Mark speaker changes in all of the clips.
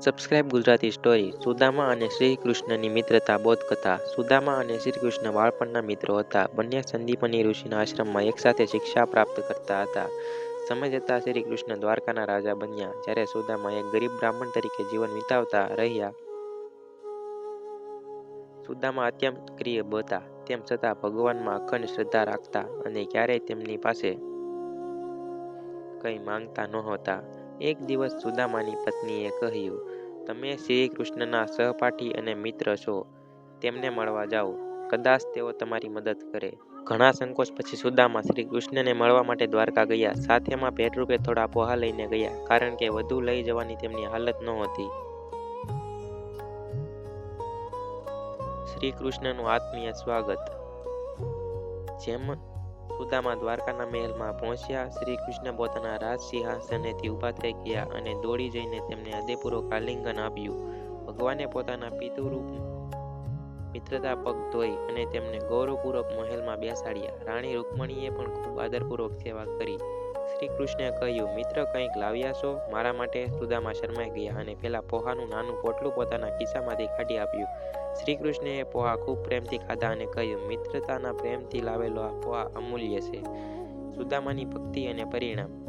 Speaker 1: Subscribe Gujarati story Sudama અને શ્રી કૃષ્ણની મિત્રતા, બોધકથા. સુદામા અને શ્રી કૃષ્ણ બાળપણના મિત્રો હતા. બંને સંદીપની ઋષિના આશ્રમમાં એકસાથે શિક્ષા પ્રાપ્ત કરતા હતા. સમય જતાં શ્રી કૃષ્ણ દ્વારકાના રાજા બન્યા, જ્યારે સુદામા એક ગરીબ બ્રાહ્મણ તરીકે જીવન વિતાવતા રહ્યા. સુદામા અત્યંત પ્રિય હતા, તેમ છતાં ભગવાનમાં અખંડ શ્રદ્ધા રાખતા અને ક્યારેય તેમની પાસે કંઈ માંગતા નહોતા. એક દિવસ સુદામાની પત્નીએ કહ્યું, તમે શ્રી કૃષ્ણના સહપાઠી અને મિત્ર છો. તેમને મળવા જાઓ. કદાચ તેઓ તમારી મદદ કરે. ઘણા સંકોચ પછી સુદામા શ્રી કૃષ્ણને મળવા માટે દ્વારકા ગયા. સાથેમાં ભેટરૂપે થોડા પોહા લઈને ગયા, કારણ કે વધુ લઈ જવાની તેમની હાલત નહોતી. શ્રી કૃષ્ણનું આત્મીય સ્વાગત. જેમ સુદામા દ્વારકાના મહેલમાં પહોંચ્યા. શ્રી કૃષ્ણ પોતાના રાજ સિંહાસનેથી ઊભા થઈ ગયા અને દોડી જઈને તેમને હૃદયપૂર્વક આલિંગન આપ્યું. ભગવાને પોતાના પિતૃરૂપ મિત્રતા પગ ધોઈ અને તેમને ગૌરવપૂર્વક મહેલમાં બેસાડ્યા. રાણી રૂકમણીએ પણ ખૂબ આદરપૂર્વક સેવા કરી. શ્રી કૃષ્ણે કહ્યું, મિત્ર કંઈક લાવ્યા છો? મારા માટે સુદામા શરમાઈ ગયા અને પેલા પોહાનું નાનું પોટલું પોતાના ખિસ્સામાંથી કાઢી આપ્યું. શ્રી કૃષ્ણએ પોહા ખૂબ પ્રેમથી ખાધા અને કહ્યું, મિત્રતાના પ્રેમથી લાવેલો આ પોહા અમૂલ્ય છે. સુદામાની ભક્તિ અને પરિણામ.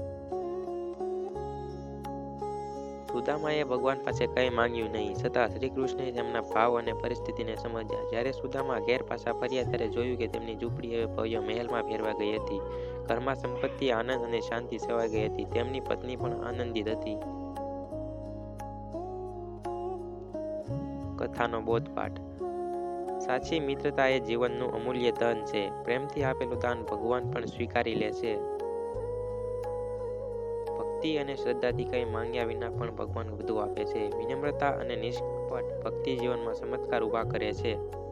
Speaker 1: સુદામાએ ભગવાન પાસે કંઈ માંગ્યું નહીં, છતાં શ્રી કૃષ્ણએ તેમના ભાવ અને પરિસ્થિતિને સમજ્યા. જ્યારે સુદામા ઘેર પાછા ફર્યા ત્યારે જોયું કે તેમની ઝૂંપડી હવે ભવ્ય મહેલમાં ફેરવા ગઈ હતી. ઘરમાં સંપત્તિ, આનંદ અને શાંતિ સેવાઈ ગઈ હતી. તેમની પત્ની પણ આનંદિત હતી. કથાનો બોધપાઠ. સાચી મિત્રતા એ જીવનનું અમૂલ્ય ધન છે. પ્રેમથી આપેલું દાન ભગવાન પણ સ્વીકારી લે છે. ભક્તિ અને શ્રદ્ધાથી કંઈ માંગ્યા વિના પણ ભગવાન બધું આપે છે. વિનમ્રતા અને નિષ્કપટ ભક્તિ જીવનમાં ચમત્કાર ઊભા કરે છે.